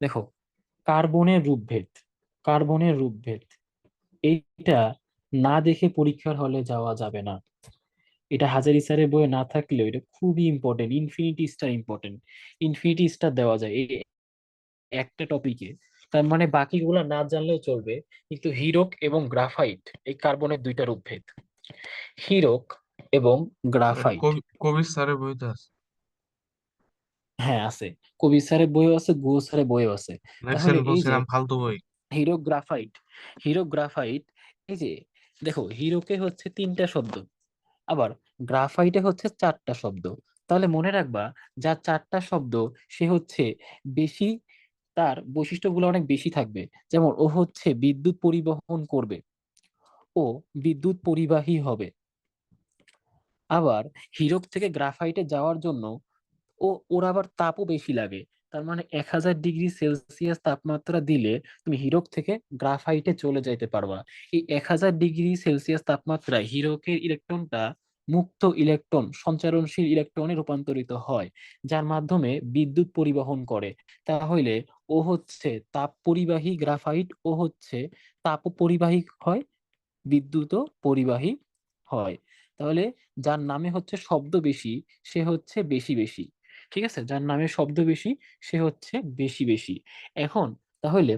দেখো কার্বনের রূপভেদ কার্বনের রূপভেদ এইটা না দেখে পরীক্ষার হলে যাওয়া যাবে না। এটা হাজারি স্যারের বইয়ে না থাকলেও এটা খুবই important infinity star important infinity star দেওয়া যায় এই একটা টপিকে তার মানে বাকিগুলো না জানলেও চলবে কিন্তু হিরোক এবং গ্রাফাইট এই কার্বনের দুইটা রূপভেদ। হিরোক এবং গ্রাফাইট। কবি কবির স্যারের বইতে আছে। হ্যাঁ আছে। কবি স্যারের বইও আছে গুহ স্যারের বইও আছে। তাহলে এই যে বলছিলাম ফালতু বই। হিরো গ্রাফাইট হিরো গ্রাফাইট এই যে দেখো হিরোকে হচ্ছে তিনটা শব্দ আবার গ্রাফাইটে হচ্ছে চারটা শব্দ। তাহলে মনে রাখবা যার চারটা শব্দ সে হচ্ছে বেশি তার বৈশিষ্ট্যগুলো অনেক বেশি থাকবে। যেমন ও হচ্ছে বিদ্যুৎ পরিবহন করবে ও বিদ্যুৎ পরিবাহী হবে। আবার হিরোক থেকে গ্রাফাইটে যাওয়ার জন্য ও, ওর আবার তাপও বেশি লাগে। তার মানে এক হাজার ডিগ্রি সেলসিয়াস তাপমাত্রা দিলে তুমি হিরোক থেকে গ্রাফাইটে চলে যাইতে পারবা। এই এক হাজার ডিগ্রি সেলসিয়াস তাপমাত্রায় হিরোকের ইলেকট্রনটা মুক্ত ইলেকট্রন, সঞ্চারণশীল ইলেকট্রনে রূপান্তরিত হয়, যার মাধ্যমে বিদ্যুৎ পরিবহন করে। তাহলে ও হচ্ছে তাপ পরিবাহী গ্রাফাইট, ও হচ্ছে তাপ পরিবাহী হয়, বিদ্যুৎও পরিবাহী হয়। তাহলে যার নামে হচ্ছে শব্দ বেশি, সে হচ্ছে বেশি বেশি। ঠিক আছে? যার নামে শব্দ বেশি, সে হচ্ছে বেশি বেশি। এখন তাহলে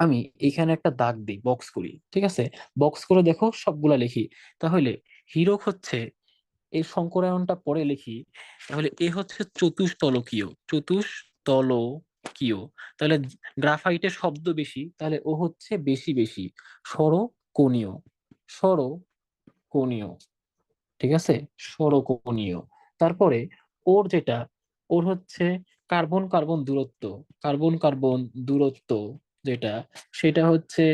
আমি এখানে একটা দাগ দিই বক্স করি, ঠিক আছে? বক্স করে দেখো সবগুলা লিখি। তাহলে হিরক হচ্ছে এই সংকরায়নটা পরে লিখি, তাহলে এ হচ্ছে চতুস্তলকীয় চতুস্তলকীয় তাহলে গ্রাফাইটের শব্দ বেশি, তাহলে ও হচ্ছে বেশি বেশি। সরকোণীয় সরকোণীয় ঠিক আছে? সরকোণীয় তারপরে ওর যেটা, ওর হচ্ছে কার্বন কার্বন দূরত্ব, কার্বন কার্বন দূরত্ব যেটা, সেটা হচ্ছে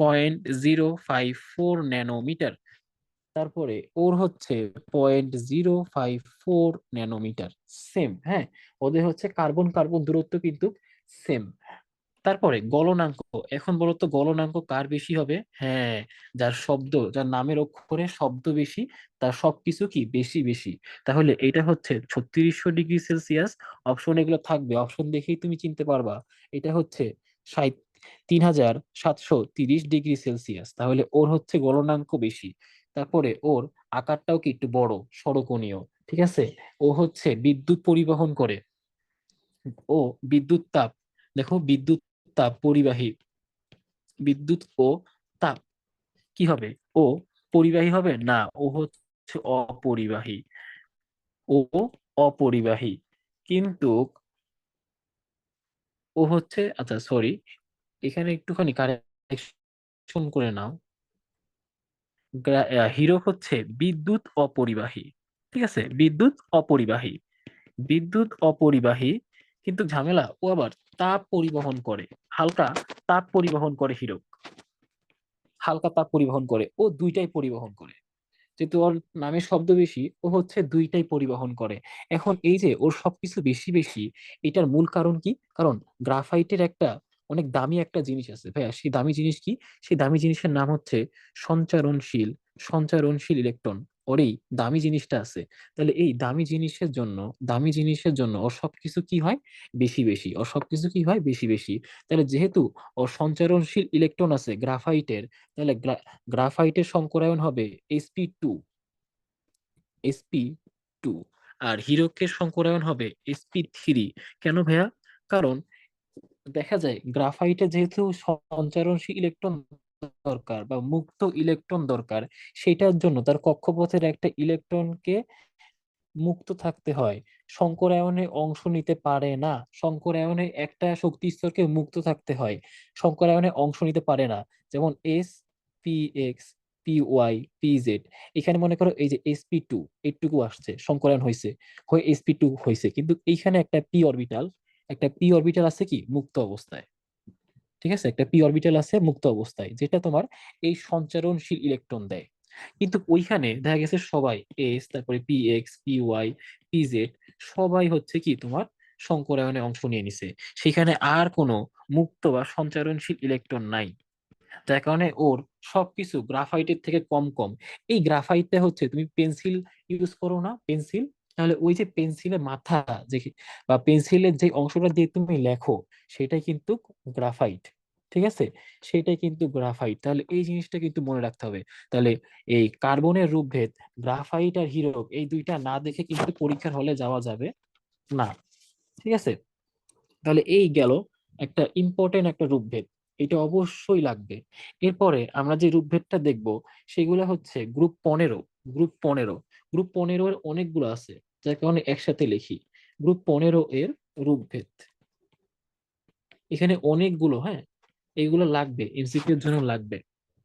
point zero five four nanometer তারপরে ওর হচ্ছে point zero five four nanometer same হ্যাঁ? ওদের হচ্ছে কার্বন কার্বন দূরত্ব কিন্তু সেম তারপরে গলনাঙ্ক, এখন বলতো গলনাঙ্ক কার বেশি হবে? হ্যাঁ যার শব্দ, যার নামের অক্ষরে শব্দ বেশি, তার সবকিছু কি বেশি বেশি? তাহলে এটা হচ্ছে ছত্রিশশো ডিগ্রি সেলসিয়াস, অপশন এগুলো থাকবে, অপশন দেখেই তুমি চিনতে পারবা। এটা হচ্ছে ষাট তিন হাজার সাতশো তিরিশ ডিগ্রি সেলসিয়াস, তাহলে ওর হচ্ছে গলনাঙ্ক বেশি। তারপরে ওর আকারটাও কি একটু বড়, সরকোণীয়, ঠিক আছে? ও হচ্ছে বিদ্যুৎ পরিবহন করে। ও বিদ্যুৎ তাপ, দেখো বিদ্যুৎ তাপ পরিবাহী বিদ্যুৎ ও তাপ। কি হবে? ও পরিবাহী হবে? না, ও হচ্ছে অপরিবাহী। ও অপরিবাহী। কিন্তু ও হচ্ছে আচ্ছা সরি এখানে একটুখানি কারেকশন করে নাও। হিরো হচ্ছে বিদ্যুৎ অপরিবাহী, ঠিক আছে? বিদ্যুৎ অপরিবাহী। বিদ্যুৎ অপরিবাহী, কিন্তু ঝামেলা, ও আবার তাপ পরিবহন করে, হালকা তাপ পরিবহন করে হিরক। হালকা তাপ পরিবহন করে, ও দুইটাই পরিবহন করে। যেহেতু ওর নামের শব্দ বেশি, ও হচ্ছে দুইটাই পরিবহন করে। এখন এই যে ওর সবকিছু বেশি বেশি, এটার মূল কারণ কি? কারণ গ্রাফাইটের একটা অনেক দামি একটা জিনিস আছে। ভাইয়া, সেই দামি জিনিস কি? সেই দামি জিনিসের নাম হচ্ছে সঞ্চারণশীল সঞ্চারণশীল ইলেকট্রন। ওর এই দামি জিনিসটা আছে। তাহলে এই দামি জিনিসের জন্য, দামি জিনিসের জন্য ওর সবকিছু কি হয়? বেশি বেশি। ওর সবকিছু কি হয়? বেশি বেশি। তাহলে যেহেতু ওর সঞ্চারণশীল ইলেকট্রন আছে গ্রাফাইটের তাহলে গ্রাফাইটের সংকরায়ন হবে S P two S P two আর হিরকের সংকরায়ন হবে এসপি থ্রি কেন ভাইয়া? কারণ দেখা যায় গ্রাফাইটে যেহেতু সঞ্চারণশীল ইলেকট্রন দরকার বা মুক্ত ইলেকট্রন দরকার, সেটার জন্য তার কক্ষপথের একটা ইলেকট্রনকে মুক্ত থাকতে হয়। সংকরায়নে অংশ নিতে পারে না। সংকরায়নে একটা শক্তি স্তরকে মুক্ত থাকতে হয়। সংকরায়নে অংশ নিতে পারে না। যেমন S P X P Y P Z এখানে মনে করো এই যে এসপি টু এইটুকু আসছে, সংকরায়ন হয়েছে হয়ে এসপি টু হয়েছে কিন্তু এইখানে একটা পি অরবিটাল একটা পি অরবিটাল আছে কি? মুক্ত অবস্থায়। ঠিক আছে? একটা পি অরবিটাল আছে মুক্ত অবস্থায়, যেটা তোমার এই সঞ্চারণশীল ইলেকট্রন দেয়। কিন্তু ওইখানে দেখা গেছে সবাই এস তারপরে P X P Y P Z সবাই হচ্ছে কি তোমার সংকরায়নে অংশ নিয়ে নিছে। সেখানে আর কোনো মুক্ত বা সঞ্চারণশীল ইলেকট্রন নাই। যার কারণে ওর সবকিছু গ্রাফাইটের থেকে কম কম। এই গ্রাফাইটটা হচ্ছে তুমি পেন্সিল ইউজ করো না পেন্সিল তাহলে ওই যে পেন্সিলের মাথা যে বা পেন্সিলের যে অংশটা দিয়ে তুমি লেখো সেটাই কিন্তু গ্রাফাইট, ঠিক আছে? সেটাই কিন্তু গ্রাফাইট। তাহলে এই জিনিসটা কিন্তু মনে রাখতে হবে। তাহলে এই কার্বনের রূপভেদ, গ্রাফাইট আর হিরক, এই দুইটা না দেখে কিন্তু পরীক্ষার হলে যাওয়া যাবে না, ঠিক আছে? তাহলে এই গেল একটা ইম্পর্টেন্ট একটা রূপভেদ, এটা অবশ্যই লাগবে। এরপরে আমরা যে রূপভেদটা দেখব, সেগুলো হচ্ছে গ্রুপ পনেরো। গ্রুপ পনেরো। গ্রুপ পনেরো এর অনেকগুলো আছে যার কারণে একসাথে লিখি। গ্রুপ পনেরো এর রূপভেদ। এখানে অনেকগুলো হ্যাঁ? এইগুলো লাগবে এমসিকিউর জন্য লাগবে।